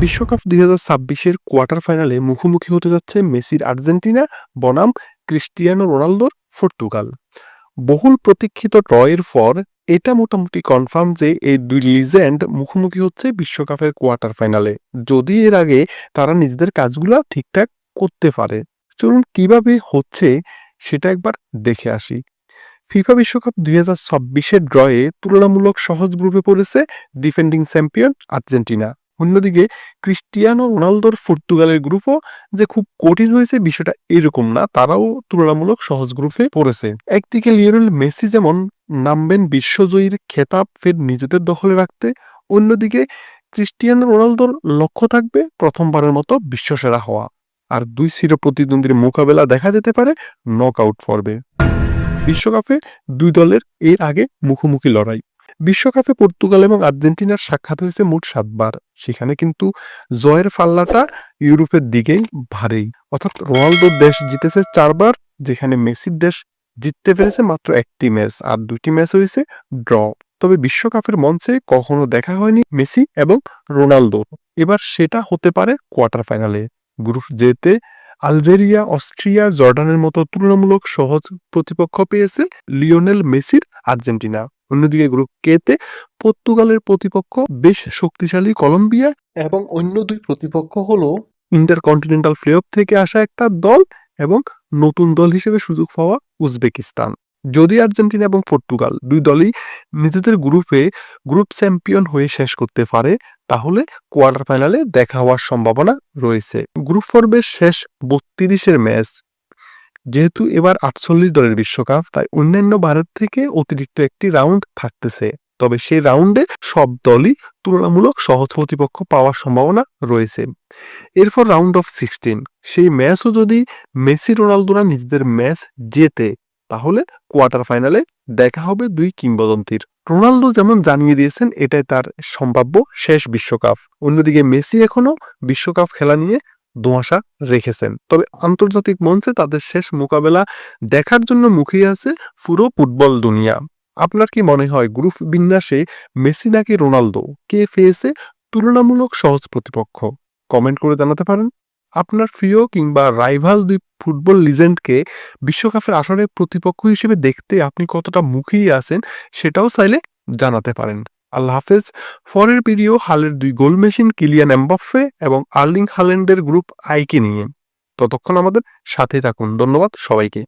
বিশ্বকাপ দুই হাজার ছাব্বিশের কোয়ার্টার ফাইনালে মুখোমুখি হতে যাচ্ছে মেসির আর্জেন্টিনা, বনাম, ক্রিস্টিয়ানো রোনালদোর পর্তুগাল। বহুল প্রতীক্ষিত ড্রয়ের পর এটা মোটামুটি কনফার্ম যে এই দুই লিজেন্ড মুখোমুখি হচ্ছে বিশ্বকাপের কোয়ার্টার ফাইনালে। যদি এর আগে তারা নিজেদের কাজগুলো ঠিকঠাক করতে পারে। চলুন কীভাবে হচ্ছে সেটা একবার দেখে আসি। ফিফা বিশ্বকাপ দুই হাজার ছাব্বিশের ড্রয়ে তুলনামূলক সহজ গ্রুপে পড়েছে ডিফেন্ডিং চ্যাম্পিয়ন আর্জেন্টিনা। অন্যদিকে ক্রিস্টিয়ানো রোনালদোর পর্তুগালের গ্রুপও যে খুব কঠিন হয়েছে বিষয়টা এরকম না, তারাও তুলনামূলক সহজ গ্রুপে পড়েছে। একদিকে লিওনেল মেসি যেমন নামবেন বিশ্বজয়ীর খেতাব ফের নিজেদের দখলে রাখতে, অন্যদিকে ক্রিস্টিয়ানো রোনালদোর লক্ষ্য থাকবে প্রথমবারের মতো বিশ্বসেরা হওয়া। আর দুই চির প্রতিদ্বন্দ্বীর মোকাবেলা দেখা যেতে পারে নক আউট পর্বে। বিশ্বকাপে দুই দলের এর আগে মুখোমুখি লড়াই। বিশ্বকাপে পর্তুগাল এবং আর্জেন্টিনার সাক্ষাৎ হয়েছে মোট সাতবার। সেখানে কিন্তু জয়ের ফাল্লাটা ইউরোপের দিকেই ভারী। অর্থাৎ রোনালদোর দেশ জিতেছে চারবার, যেখানে মেসির দেশ জিততে পেরেছে মাত্র একটি ম্যাচ, আর দুটি ম্যাচ হয়েছে ড্র। তবে বিশ্বকাপের মঞ্চে কখনো দেখা হয়নি মেসি এবং রোনালদো। এবার সেটা হতে পারে কোয়ার্টার ফাইনালে। গ্রুপ জেতে আলজেরিয়া, অস্ট্রিয়া, জর্ডানের মতো তুলনামূলক সহজ প্রতিপক্ষ পেয়েছে লিওনেল মেসির আর্জেন্টিনা। অন্যদিকে গ্রুপ কেতে পর্তুগালের প্রতিপক্ষ বেশ শক্তিশালী কলম্বিয়া এবং অন্য দুই প্রতিপক্ষ হলো ইন্টারকন্টিনেন্টাল প্লে অফ থেকে আসা একটা দল এবং নতুন দল হিসেবে সুযোগ পাওয়া উজবেকিস্তান। যদি আর্জেন্টিনা এবং পর্তুগাল দুই দলই নিজেদের গ্রুপে গ্রুপ চ্যাম্পিয়ন হয়ে শেষ করতে পারে, তাহলে কোয়ার্টার ফাইনালে দেখা হওয়ার সম্ভাবনা রয়েছে। গ্রুপ পর্বের শেষ বত্রিশের ম্যাচ যেহেতু এবার আটচল্লিশ দলের বিশ্বকাপ, তাই অন্যান্য ভারত থেকে অতিরিক্ত একটি রাউন্ড থাকতেছে। তবে সেই রাউন্ডে সব দলই তুলনামূলক সহজ প্রতিপক্ষ পাওয়ার সম্ভাবনা রয়েছে। এরপর রাউন্ড অফ সিক্সটিন। সেই ম্যাচও যদি মেসি, রোনালদোরা নিজেদের ম্যাচ জেতে, তাহলে কোয়ার্টার ফাইনালে দেখা হবে দুই কিংবদন্তির। রোনালদো যেমন জানিয়ে দিয়েছেন, এটাই তার সম্ভাব্য শেষ বিশ্বকাপ। অন্যদিকে মেসি এখনও বিশ্বকাপ খেলা নিয়ে দোঁয়াশা রেখেছেন। তবে আন্তর্জাতিক মঞ্চে তাদের শেষ মোকাবেলা দেখার জন্য মুখিয়ে আছে পুরো ফুটবল দুনিয়া। আপনার কি মনে হয় গ্রুপ বিন্যাসে মেসি নাকি রোনালদো? কে পেয়েছে তুলনামূলক সহজ প্রতিপক্ষ? কমেন্ট করে জানাতে পারেন। আপনার প্রিয় কিংবা রাইভাল দুই ফুটবল লিজেন্ডকে বিশ্বকাপের আসরে প্রতিপক্ষ হিসেবে দেখতে আপনি কতটা মুখিয়ে আছেন সেটাও চাইলে জানাতে পারেন। আল্লাহ হাফেজ। ফরের ভিডিও হালের দুই গোল মেশিন কিলিয়ান এমবাফে এবং আর্লিং হালেন্ডের গ্রুপ আইকে নিয়ে। ততক্ষণ আমাদের সাথে থাকুন। ধন্যবাদ সবাইকে।